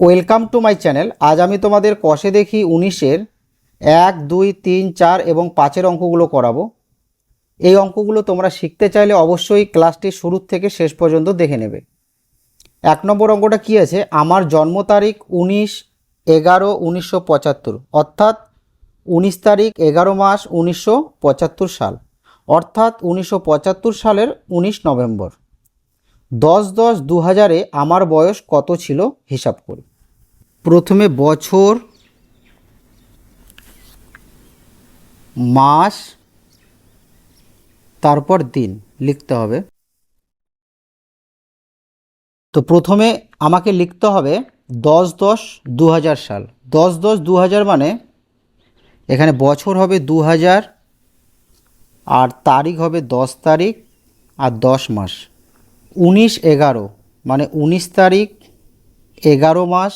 Welcome to my channel. আজ আমি তোমাদের কষে দেখি উনিশের এক, দুই, তিন, চার এবং পাঁচের অঙ্কগুলো করাবো। এই অঙ্কগুলো তোমরা শিখতে চাইলে অবশ্যই ক্লাসটি শুরুর থেকে শেষ পর্যন্ত দেখে নেবে। এক নম্বর অঙ্কটা কী আছে? আমার জন্ম তারিখ উনিশ এগারো উনিশশো পঁচাত্তর, অর্থাৎ উনিশ তারিখ এগারো মাস উনিশশো পঁচাত্তর সাল, অর্থাৎ উনিশশো পঁচাত্তর সালের উনিশ নভেম্বর। দশ দশ দু হাজারে আমার বয়স কত ছিল? হিসাব করি। প্রথমে বছর, মাস, তারপর দিন লিখতে হবে। তো প্রথমে আমাকে লিখতে হবে দশ দশ দু হাজার সাল। দশ দশ দু হাজার মানে এখানে বছর হবে দু হাজার আর তারিখ হবে দশ তারিখ আর দশ মাস। উনিশ এগারো মানে উনিশ তারিখ, এগারো মাস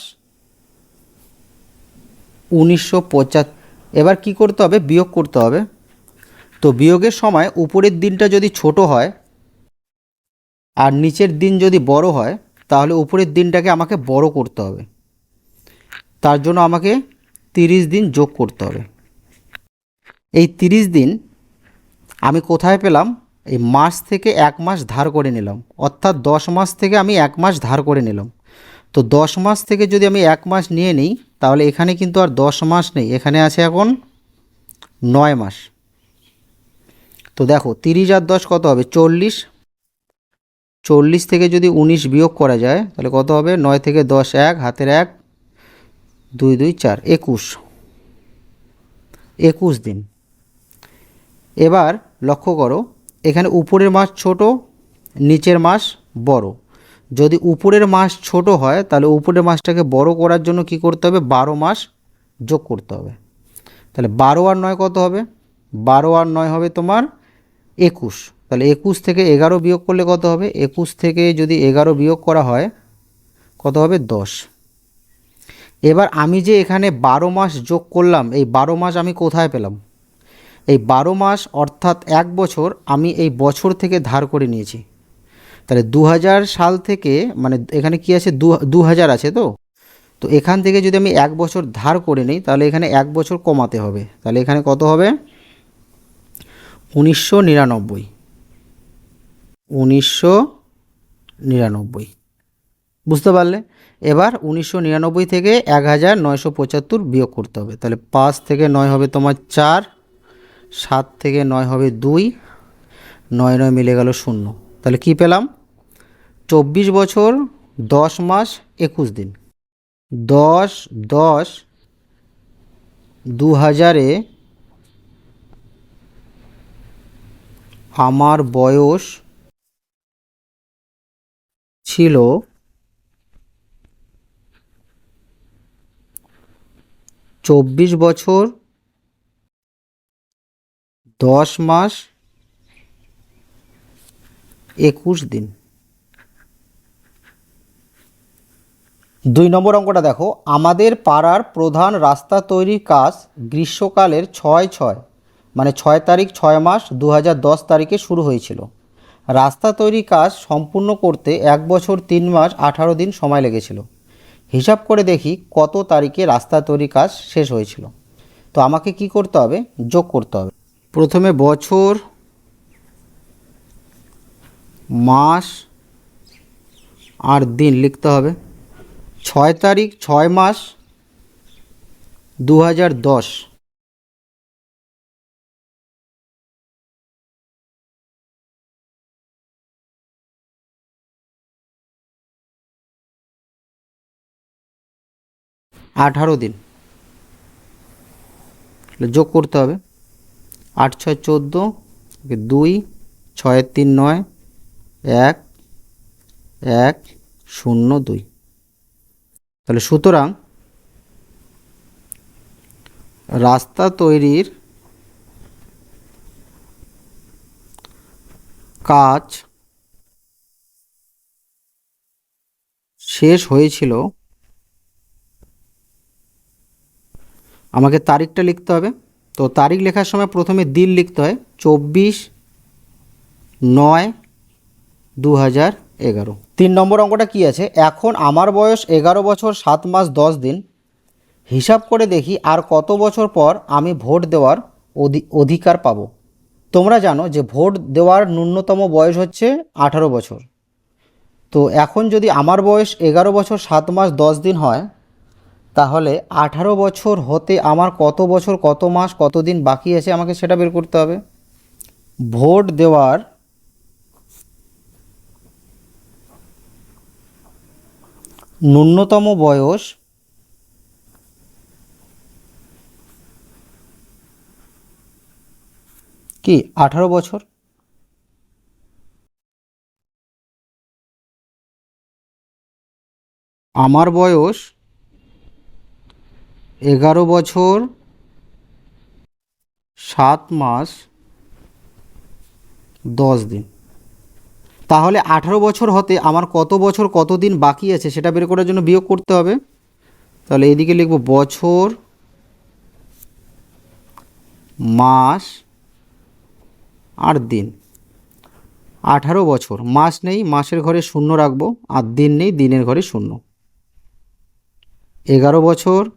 উনিশশো পঁচাত্তর। এবার কি করতে হবে? বিয়োগ করতে হবে। তো বিয়োগের সময় উপরের দিনটা যদি ছোট হয় আর নিচের দিন যদি বড় হয়, তাহলে উপরের দিনটাকে আমাকে বড় করতে হবে। তার জন্য আমাকে তিরিশ দিন যোগ করতে হবে। এই তিরিশ দিন আমি কোথায় পেলাম? এই মাস থেকে এক মাস ধার করে নিলাম। অর্থাৎ দশ মাস থেকে আমি এক মাস ধার করে নিলাম। তো দশ মাস থেকে যদি আমি এক মাস নিয়ে নিই তাহলে এখানে কিন্তু আর দশ মাস নেই, এখানে আছে এখন নয় মাস। তো দেখো, তিরিশ আর দশ কত হবে? চল্লিশ। চল্লিশ থেকে যদি উনিশ বিয়োগ করা যায়, তাহলে কত হবে? নয় থেকে দশ এক, হাতের এক, দুই দুই, চার, একুশ। একুশ দিন। এবার লক্ষ্য করো, এখানে উপরের মাস ছোট, নিচের মাস বড়। যদি উপরের মাস ছোট হয়, তাহলে উপরের মাসটাকে বড় করার জন্য কি করতে হবে? বারো মাস যোগ করতে হবে। তাহলে বারো আর নয় কত হবে? বারো আর নয় হবে তোমার একুশ। তাহলে একুশ থেকে এগারো বিয়োগ করলে কত হবে? একুশ থেকে যদি এগারো বিয়োগ করা হয়, কত হবে? দশ। এবার আমি যে এখানে বারো মাস যোগ করলাম, এই বারো মাস আমি কোথায় পেলাম? এই বারো মাস অর্থাৎ এক বছর আমি এই বছর থেকে ধার করে নিয়েছি। তাহলে দু হাজার সাল থেকে মানে এখানে কি আছে? দু হাজার আছে তো? তো এখান থেকে যদি আমি এক বছর ধার করে নিই, তাহলে এখানে এক বছর কমাতে হবে। তাহলে এখানে কত হবে? উনিশশো নিরানব্বই। উনিশশো নিরানব্বই। বুঝতে পারলে? এবার উনিশশো নিরানব্বই থেকে এক হাজার নয়শো পঁচাত্তর বিয়োগ করতে হবে। তাহলে পাঁচ থেকে নয় হবে তোমার চার, সাত থেকে নয় হবে দুই, নয় নয় মিলে গেল শূন্য। তাহলে কি পেলাম? চব্বিশ বছর, দশ মাস, একুশ দিন। দশ দশ দু হাজারে আমার বয়স ছিল চব্বিশ বছর, দশ মাস একুশ দিন। দুই নম্বর অঙ্কটা দেখো। আমাদের পাড়ার প্রধান রাস্তা তৈরির কাজ গ্রীষ্মকালের ছয় ছয় মানে ছয় তারিখ, ছয় মাস দু তারিখে শুরু হয়েছিল। রাস্তা তৈরির কাজ সম্পূর্ণ করতে এক বছর তিন মাস আঠারো দিন সময় লেগেছিল। হিসাব করে দেখি কত তারিখে রাস্তা তৈরি কাজ শেষ হয়েছিল। তো আমাকে কি করতে হবে? যোগ করতে হবে। প্রথমে বছর মাস আর দিন লিখতে হবে। ছয় তারিখ, ছয় মাস দু হাজার দশ। আঠারো দিন। যোগ করতে হবে। আট ছয় চোদ্দ, দুই ছয়ের তিন নয় এক এক, শূন্য, দুই। তাহলে সুতরাং রাস্তা তৈরির কাজ শেষ হয়েছিল। আমাকে তারিখটা লিখতে হবে। তো তারিখ লেখার সময় প্রথমে দিন লিখতে হয়। চব্বিশ নয় দু হাজার এগারো। তিন নম্বর অঙ্কটা কি আছে? এখন আমার বয়স এগারো বছর সাত মাস দশ দিন। হিসাব করে দেখি আর কত বছর পর আমি ভোট দেওয়ার অধি- অধিকার পাব। তোমরা জানো যে ভোট দেওয়ার ন্যূনতম বয়স হচ্ছে আঠারো বছর। তো এখন যদি আমার বয়স এগারো বছর সাত মাস দশ দিন হয়, তাহলে আঠারো বছর হতে আমার কত বছর, কত মাস, কত দিন বাকি আছে আমাকে সেটা বের করতে হবে। ভোট দেওয়ার ন্যূনতম বয়স কি? আঠারো বছর? আমার বয়স এগারো বছর সাত মাস দশ দিন। তাহলে আঠারো বছর হতে আমার কত বছর কত দিন বাকি আছে সেটা বের করার জন্য বিয়োগ করতে হবে। তাহলে এদিকে লিখব বছর, মাস আর দিন। আঠারো বছর, মাস নেই, মাসের ঘরে শূন্য রাখব, আর দিন নেই, দিনের ঘরে শূন্য। এগারো বছর,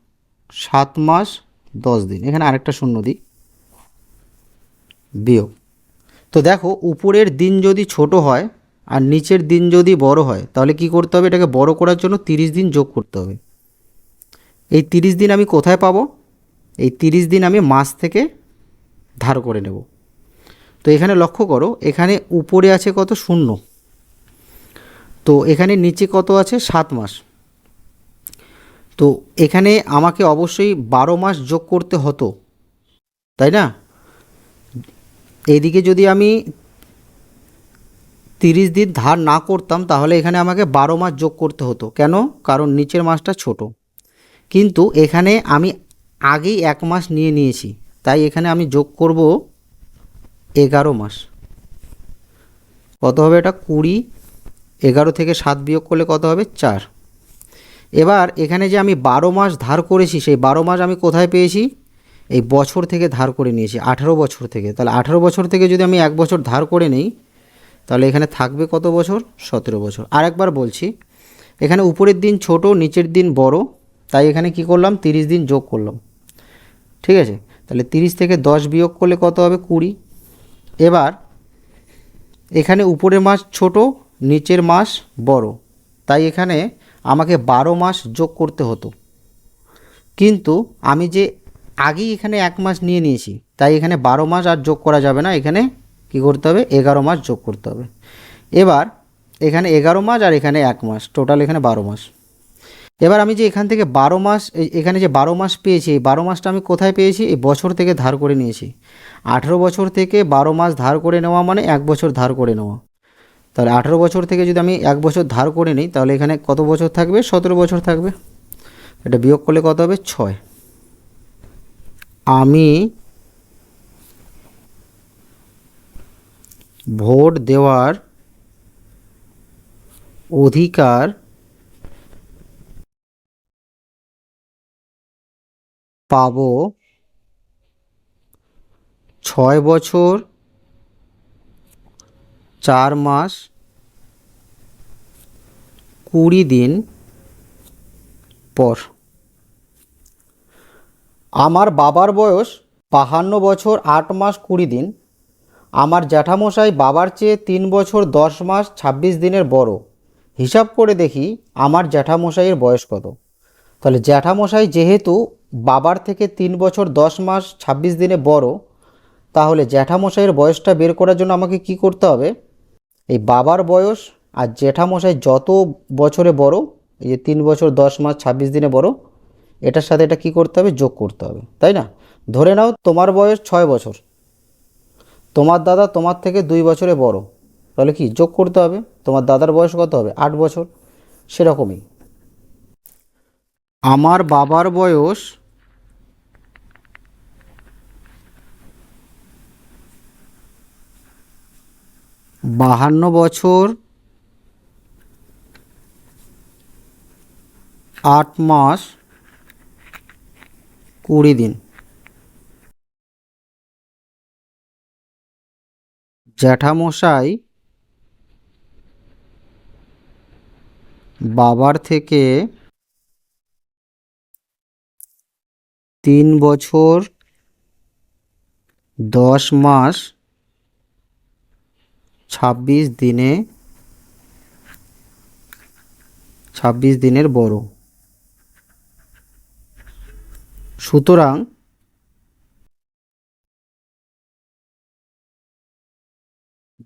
সাত মাস, দশ দিন। এখানে আরেকটা শূন্য দিই। বিয়োগ। তো দেখো, উপরের দিন যদি ছোট হয় আর নিচের দিন যদি বড় হয়, তাহলে কি করতে হবে? এটাকে বড় করার জন্য তিরিশ দিন যোগ করতে হবে। এই তিরিশ দিন আমি কোথায় পাবো? এই তিরিশ দিন আমি মাস থেকে ধার করে নেব। তো এখানে লক্ষ্য করো, এখানে উপরে আছে কত? শূন্য। তো এখানে নিচে কত আছে? সাত মাস। তো এখানে আমাকে অবশ্যই বারো মাস যোগ করতে হতো, তাই না? এদিকে যদি আমি তিরিশ দিন ধার না করতাম, তাহলে এখানে আমাকে বারো মাস যোগ করতে হতো। কেন? কারণ নিচের মাসটা ছোট। কিন্তু এখানে আমি আগেই এক মাস নিয়ে নিয়েছি। তাই এখানে আমি যোগ করব এগারো মাস। কত হবে এটা? কুড়ি। এগারো থেকে সাত বিয়োগ করলে কত হবে? চার। এবার এখানে যে আমি বারো মাস ধার করেছি, সেই বারো মাস আমি কোথায় পেয়েছি? এই বছর থেকে ধার করে নিয়েছি, আঠারো বছর থেকে। তাহলে আঠারো বছর থেকে যদি আমি এক বছর ধার করে নিই তাহলে এখানে থাকবে কত বছর? সতেরো বছর। আরেকবার বলছি, এখানে উপরের দিন ছোট, নিচের দিন বড়, তাই এখানে কি করলাম? তিরিশ দিন যোগ করলাম। ঠিক আছে? তাহলে তিরিশ থেকে দশ বিয়োগ করলে কত হবে? কুড়ি। এবার এখানে উপরের মাস ছোট, নিচের মাস বড়। তাই এখানে আমাকে বারো মাস যোগ করতে হতো। কিন্তু আমি যে আগেই এখানে এক মাস নিয়ে নিয়েছি, তাই এখানে বারো মাস আর যোগ করা যাবে না। এখানে কি করতে হবে? এগারো মাস যোগ করতে হবে। এবার এখানে এগারো মাস আর এখানে এক মাস। টোটাল এখানে বারো মাস। এবার আমি যে এখান থেকে বারো মাস এখানে যে বারো মাস পেয়েছি, এই বারো মাসটা আমি কোথায় পেয়েছি? এই বছর থেকে ধার করে নিয়েছি। আঠেরো বছর থেকে বারো মাস ধার করে নেওয়া মানে এক বছর ধার করে নেওয়া। তাহলে আঠেরো বছর থেকে যদি আমি এক বছর ধার করে নিই, তাহলে এখানে কত বছর থাকবে? সতেরো বছর থাকবে। এটা বিয়োগ করলে কত হবে? ছয়। আমি ভোট দেওয়ার অধিকার পাব ছয় বছর, চার মাস, কুড়ি দিন পর। আমার বাবার বয়স বাহান্ন বছর, আট মাস, কুড়ি দিন। আমার জ্যাঠামশাই বাবার চেয়ে তিন বছর দশ মাস ছাব্বিশ দিনের বড়। হিসাব করে দেখি আমার জ্যাঠামশাইয়ের বয়স কত। তাহলে জ্যাঠামশাই যেহেতু বাবার থেকে তিন বছর দশ মাস ছাব্বিশ দিনে বড়, তাহলে জ্যাঠামশাইয়ের বয়সটা বের করার জন্য আমাকে কি করতে হবে? এই বাবার বয়স আর জ্যাঠামশাই যত বছরে বড়, এই যে তিন বছর দশ মাস ছাব্বিশ দিনে বড়, এটার সাথে এটা কি করতে হবে? যোগ করতে হবে। তাই না? ধরে নাও তোমার বয়স ছয় বছর। তোমার দাদা তোমার থেকে দুই বছরে বড়। তাহলে কি যোগ করতে হবে? তোমার দাদার বয়স কত হবে? আট বছর। সেরকমই। আমার বাবার বয়স বাহান্ন বছর আট মাস কুড়ি দিন। জ্যাঠামশাই বাবার থেকে তিন বছর দশ মাস ছাব্বিশ দিনে ছাব্বিশ দিনের বড়। সুতরাং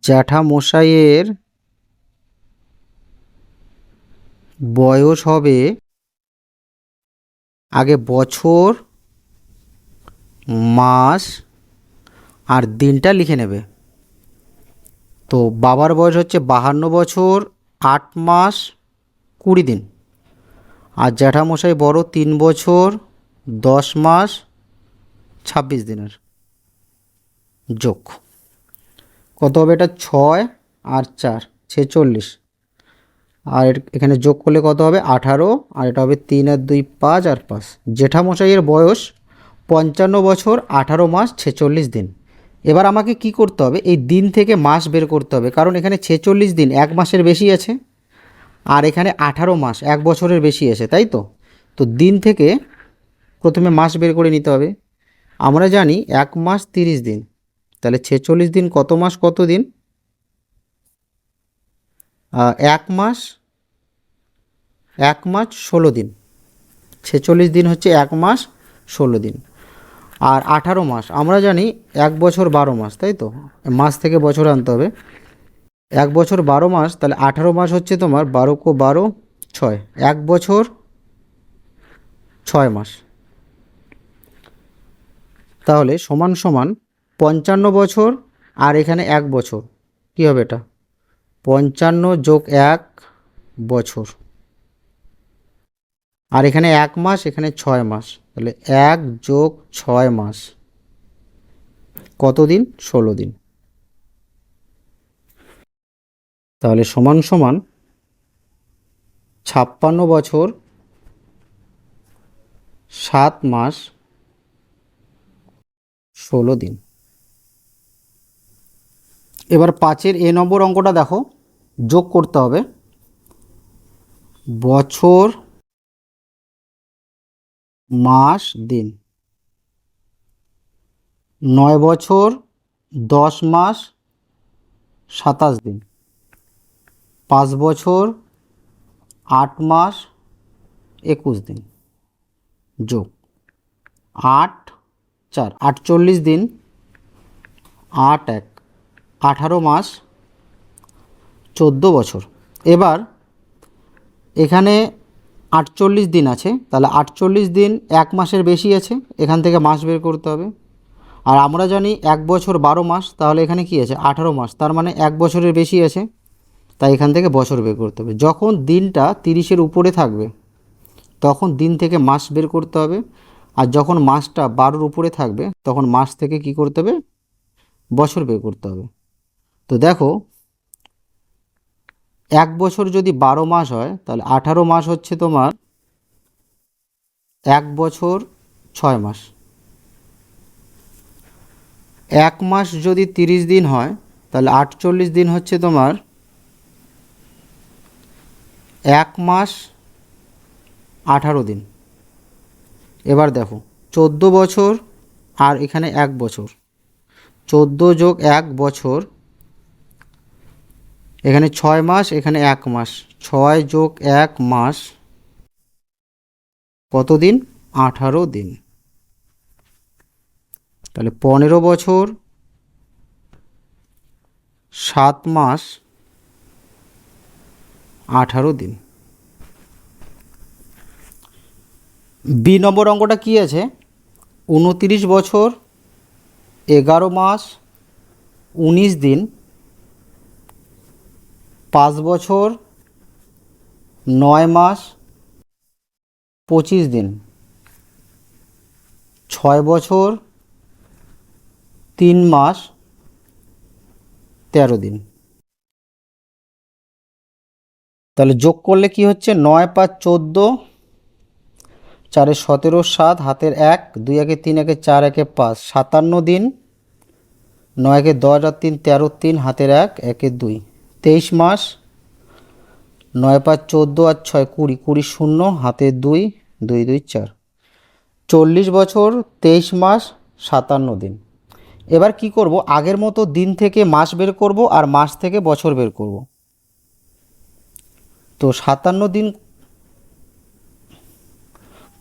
জ্যাঠামশাইয়ের বয়স হবে আগে বছর, মাস আর দিনটা লিখে নেবে। তো বাবার বয়স হচ্ছে বাহান্ন বছর, আট মাস, কুড়ি দিন। আর জ্যাঠামশাই বড় তিন বছর, দশ মাস, ছাব্বিশ দিনের যোগ। কত হবে এটা? ছয় আর চার, ছেচল্লিশ। আর এখানে যোগ করলে কত হবে? আঠারো। আর এটা হবে তিন আর দুই, পাঁচ আর পাঁচ। জেঠামশাইয়ের বয়স পঞ্চান্ন বছর, আঠারো মাস, ছেচল্লিশ দিন। এবার আমাকে কি করতে হবে? এই দিন থেকে মাস বের করতে হবে। কারণ এখানে ছেচল্লিশ দিন, এক মাসের বেশি আছে। আর এখানে আঠারো মাস, এক বছরের বেশি আছে, তাই তো? তো দিন থেকে প্রথমে মাস বের করে নিতে হবে। আমরা জানি এক মাস তিরিশ দিন। তাহলে ছেচল্লিশ দিন কত মাস, কত দিন? এক মাস এক মাস ষোলো দিন। ছেচল্লিশ দিন হচ্ছে এক মাস ষোলো দিন। আর আঠারো মাস, আমরা জানি এক বছর বারো মাস, তাই তো? মাস থেকে বছর আনতে হবে। এক বছর বারো মাস, তাহলে আঠারো মাস হচ্ছে তোমার বারো কো বারো, ছয়। এক বছর ছয় মাস। তাহলে সমান সমান পঞ্চান্ন বছর আর এখানে এক বছর। কী হবে এটা? পঞ্চান্ন যোগ এক বছর। আর এখানে এক মাস, এখানে ছয় মাস। তাহলে এক যোগ ছয় মাস। কত দিন ষোলো দিন। তাহলে সমান সমান ছাপ্পান্ন বছর, সাত মাস, ষোলো দিন। এবার পাঁচের এ নম্বর অঙ্কটা দেখো, যোগ করতে হবে। বছর, মাস, দিন। নয় বছর, দশ মাস, সাতাশ দিন। পাঁচ বছর, আট মাস, একুশ দিন। যোগ। আট, চার। আটচল্লিশ দিন, আট, এক। আঠারো মাস, চোদ্দ বছর। এবার এখানে আটচল্লিশ দিন আছে, তাহলে আটচল্লিশ দিন এক মাসের বেশি আছে, এখান থেকে মাস বের করতে হবে। আর আমরা জানি এক বছর বারো মাস, তাহলে এখানে কি আছে? আঠারো মাস, তার মানে এক বছরের বেশি আছে, তাই এখান থেকে বছর বের করতে হবে। যখন দিনটা তিরিশের উপরে থাকবে, তখন দিন থেকে মাস বের করতে হবে। আর যখন মাসটা বারোর উপরে থাকবে, তখন মাস থেকে কি করতে হবে? বছর বের করতে হবে। তো দেখো, এক বছর যদি বারো মাস হয়, তাহলে আঠারো মাস হচ্ছে তোমার এক বছর ছয় মাস। এক মাস যদি তিরিশ দিন হয়, তাহলে আটচল্লিশ দিন হচ্ছে তোমার এক মাস আঠারো দিন। এবার দেখো, চোদ্দ বছর আর এখানে এক বছর। চোদ্দ যোগ এক বছর এখানে ছয় মাস, এখানে এক মাস। ছয় যোগ এক মাস কত দিন আঠারো দিন। তাহলে পনেরো বছর, সাত মাস, আঠারো দিন। বি নম্বর অঙ্কটা কী আছে? উনতিরিশ বছর, এগারো মাস, উনিশ দিন। পাঁচ বছর, নয় মাস, পঁচিশ দিন। ছয় বছর, তিন মাস, তেরো দিন। তাহলে যোগ করলে কি হচ্ছে? নয় পাঁচ চোদ্দ, চারে সতেরো, সাত, হাতের এক, দুই একে তিন একে চার একে পাঁচ, সাতান্ন দিন, নয় একে দশ আর তিন, তেরো তিন, হাতের এক, একে দুই। তেইশ মাস, নয় পাঁচ চোদ্দ আর ছয় কুড়ি কুড়ি শূন্য, হাতে দুই দুই দুই, চার। চল্লিশ বছর, তেইশ মাস, সাতান্ন দিন। এবার কি করব? আগের মতো দিন থেকে মাস বের করব আর মাস থেকে বছর বের করব। তো সাতান্ন দিন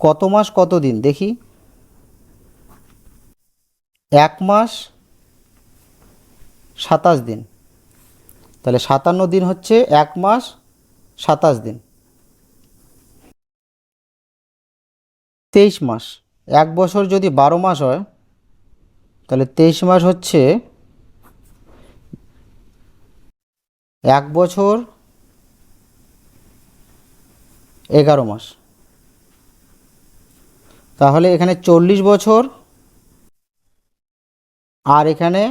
কত মাস, কত দিন? দেখি। এক মাস, সাতাশ দিন। তাহলে সাতান্ন দিন হচ্ছে এক মাস, সাতাশ দিন। তেইশ মাস, এক বছর যদি বারো মাস হয়, তাহলে তেইশ মাস হচ্ছে এক বছর এগারো মাস। তাহলে এখানে চল্লিশ বছর আর এখানে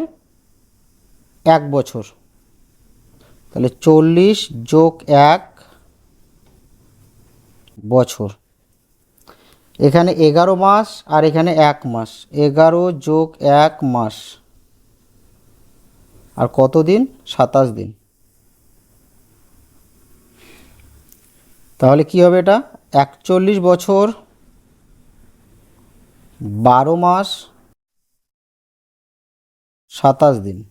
এক বছর। তাহলে চল্লিশ যোগ এক বছর। এখানে এগারো মাস আর এখানে এক মাস। এগারো যোগ এক মাস। আর কত দিন সাতাশ দিন। তাহলে কি হবে এটা? একচল্লিশ বছর, বারো মাস, সাতাশ দিন।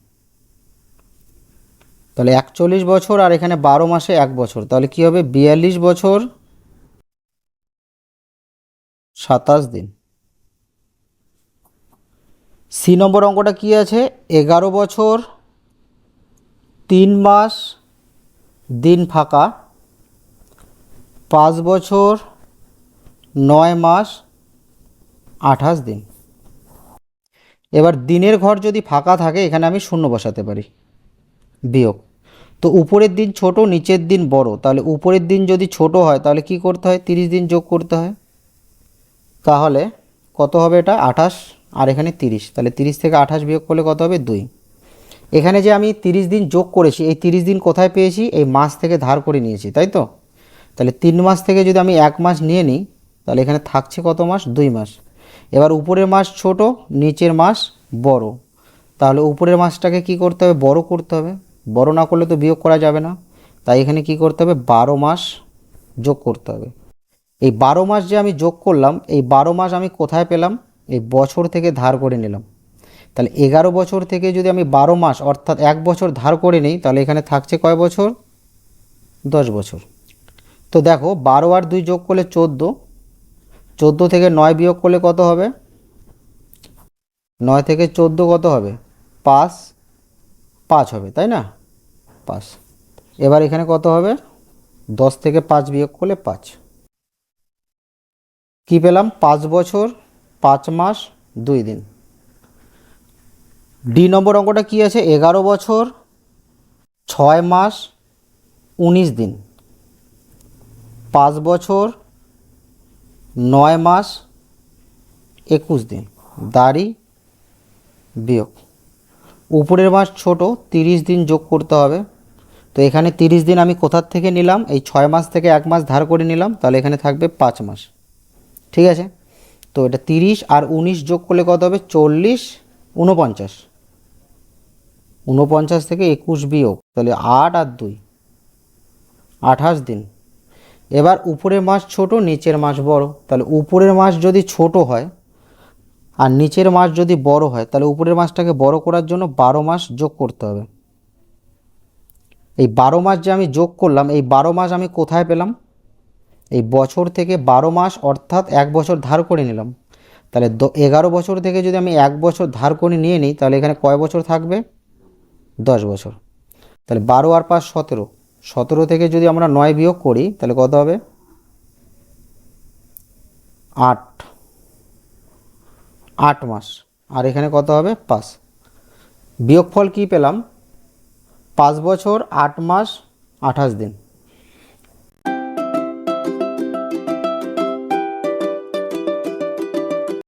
তাহলে একচল্লিশ বছর আর এখানে বারো মাসে এক বছর। তাহলে কি হবে? বিয়াল্লিশ বছর সাতাশ দিন। সি নম্বর অঙ্কটা কি আছে? এগারো বছর, তিন মাস, দিন ফাঁকা। পাঁচ বছর, নয় মাস, আঠাশ দিন। এবার দিনের ঘর যদি ফাঁকা থাকে, এখানে আমি শূন্য বসাতে পারি। বিয়োগ। তো উপরের দিন ছোট, নিচের দিন বড়। তাহলে উপরের দিন যদি ছোট হয়, তাহলে কি করতে হয়? তিরিশ দিন যোগ করতে হয়। তাহলে কত হবে এটা? আঠাশ, আর এখানে তিরিশ। তাহলে তিরিশ থেকে আঠাশ বিয়োগ করলে কত হবে? দুই। এখানে যে আমি তিরিশ দিন যোগ করেছি, এই তিরিশ দিন কোথায় পেয়েছি? এই মাস থেকে ধার করে নিয়েছি, তাই তো? তাহলে তিন মাস থেকে যদি আমি এক মাস নিয়ে নিই, তাহলে এখানে থাকছে কত মাস? দুই মাস। এবার উপরের মাস ছোট, নিচের মাস বড়। তাহলে উপরের মাসটাকে কি করতে হবে? বড় করতে হবে। বড় না করলে তো বিয়োগ করা যাবে না। তাই এখানে কি করতে হবে? বারো মাস যোগ করতে হবে। এই বারো মাস যে আমি যোগ করলাম, এই বারো মাস আমি কোথায় পেলাম? এই বছর থেকে ধার করে নিলাম। তাহলে এগারো বছর থেকে যদি আমি বারো মাস, অর্থাৎ এক বছর ধার করে নিই, তাহলে এখানে থাকছে কয় বছর? দশ বছর। তো দেখো, বারো আর দুই যোগ করলে চোদ্দ। চোদ্দ থেকে নয় বিয়োগ করলে কত হবে? নয় থেকে চোদ্দ কত হবে? পাঁচ। পাঁচ হবে, তাই না? পাঁচ। এবার এখানে কত হবে? দশ থেকে পাঁচ বিয়োগ করলে পাঁচ। কি পেলাম? পাঁচ বছর, পাঁচ মাস, দুই দিন। ডি নম্বর অঙ্কটা কি আছে? এগারো বছর, ছয় মাস, উনিশ দিন। পাঁচ বছর, নয় মাস, একুশ দিন। দাড়ি বিয়োগ। উপরের মাস ছোট, তিরিশ দিন যোগ করতে হবে। তো এখানে তিরিশ দিন আমি কোথার থেকে নিলাম? এই ছয় মাস থেকে এক মাস ধার করে নিলাম, তাহলে এখানে থাকবে পাঁচ মাস। ঠিক আছে? তো এটা তিরিশ আর উনিশ যোগ করলে কত হবে? চল্লিশ উনপঞ্চাশ উনপঞ্চাশ থেকে একুশ বিয়োগ, তাহলে আট আর দুই। আঠাশ দিন। এবার উপরের মাস ছোট, নিচের মাস বড়। তাহলে উপরের মাস যদি ছোট হয় আর নিচের মাস যদি বড় হয়, তাহলে উপরের মাসটাকে বড় করার জন্য বারো মাস যোগ করতে হবে। এই বারো মাস যে আমি যোগ করলাম, এই বারো মাস আমি কোথায় পেলাম? এই বছর থেকে বারো মাস অর্থাৎ এক বছর ধার করে নিলাম। তাহলে এগারো বছর থেকে যদি আমি এক বছর ধার করে নিয়ে নিই, তাহলে এখানে কয় বছর থাকবে? দশ বছর। তাহলে বারো আর পাঁচ সতেরো। সতেরো থেকে যদি আমরা নয় বিয়োগ করি, তাহলে কত হবে? আট। আট মাস। আর এখানে কত হবে? পাঁচ। বিয়োগফল কী পেলাম? পাঁচ বছর, আট মাস, আঠাশ দিন।